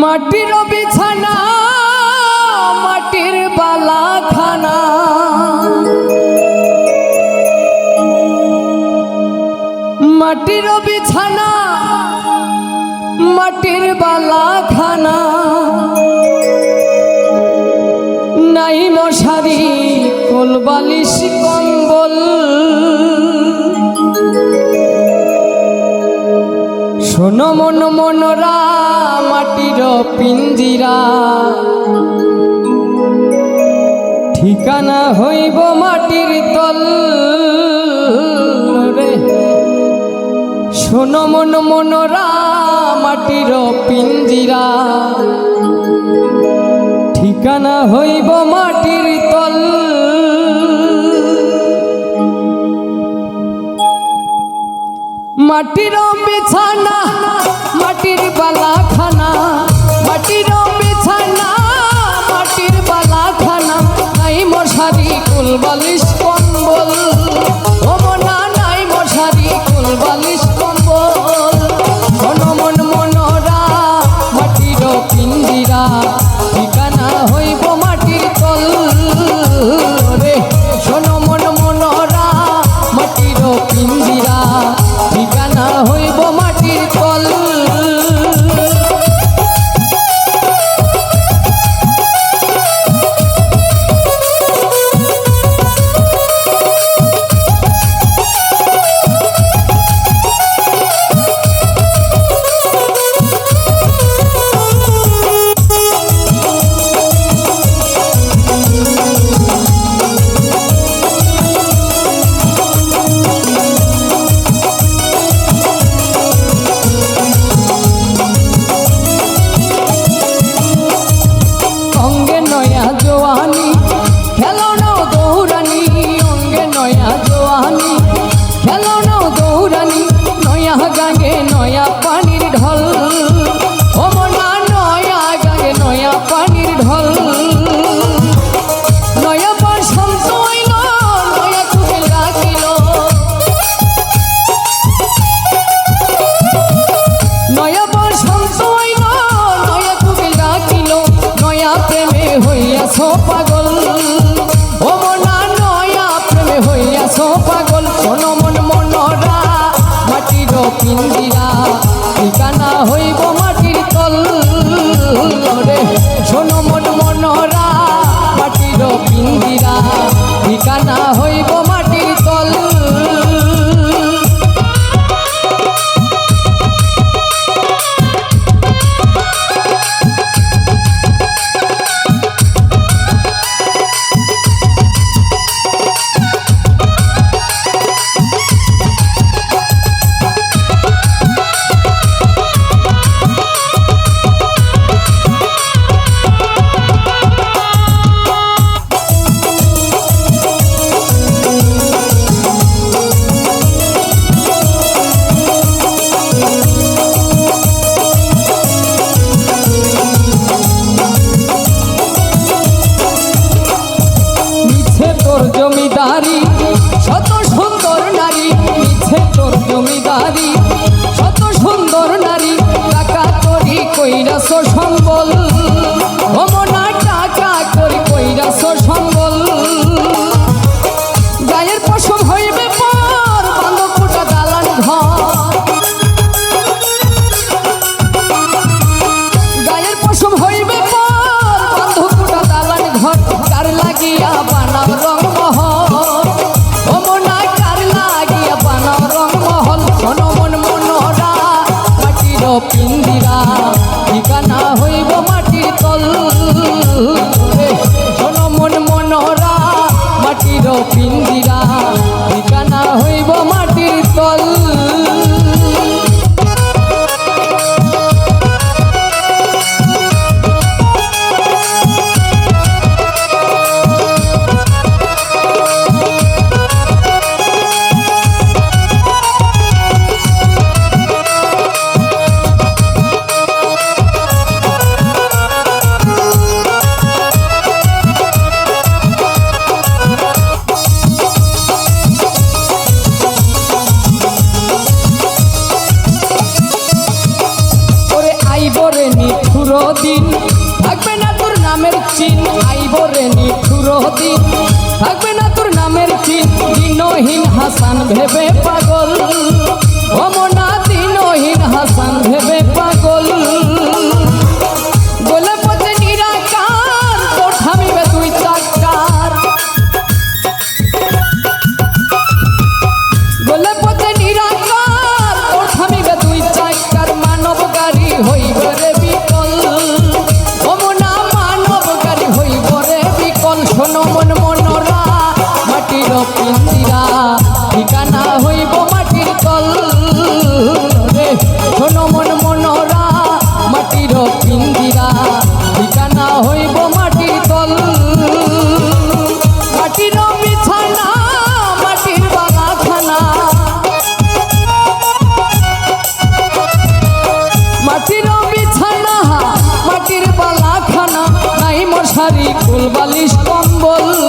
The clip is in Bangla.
মাটির বিছানা, মাটির বালা খানা মাটির বিছানা, মাটির বালা খানা নাই মশারি কোল বালিশ কম্বল। শোনো মন মনরা মাটির পিঞ্জিরা। ঠিকানা হইব মাটির তল রে। শোনো মন মনরা মাটির পিঞ্জিরা। ঠিকানা হইব মাটির তল মাটির বিছানা, মাটির বালা খানা মাটির বিছানা, মাটির বালা খানা নাই মশারি কুল বালিশ, কম্বল। ও মনা, নাই মশারি কুল বালিশ, কম্বল। মন মন, মনরা, মাটির পিঞ্জিরা ঠিকানা হইব মাটির তল। রে শোনো মন, মনরা, মাটির ঠিকানা হইব মাটির ঠিকানা হইব মাটির তল রে শোন মন মনরা মাটির পিঞ্জিরা ঠিকানা হইব Maria. দিন থাকবে না তোর নামের চিন আইব রে নিঠুর দিন থাকবে না তোর নামের চিন দিনহীন হাসান ভেবে পাক মন শোনো মন মন ফুলবালিশ কম্বল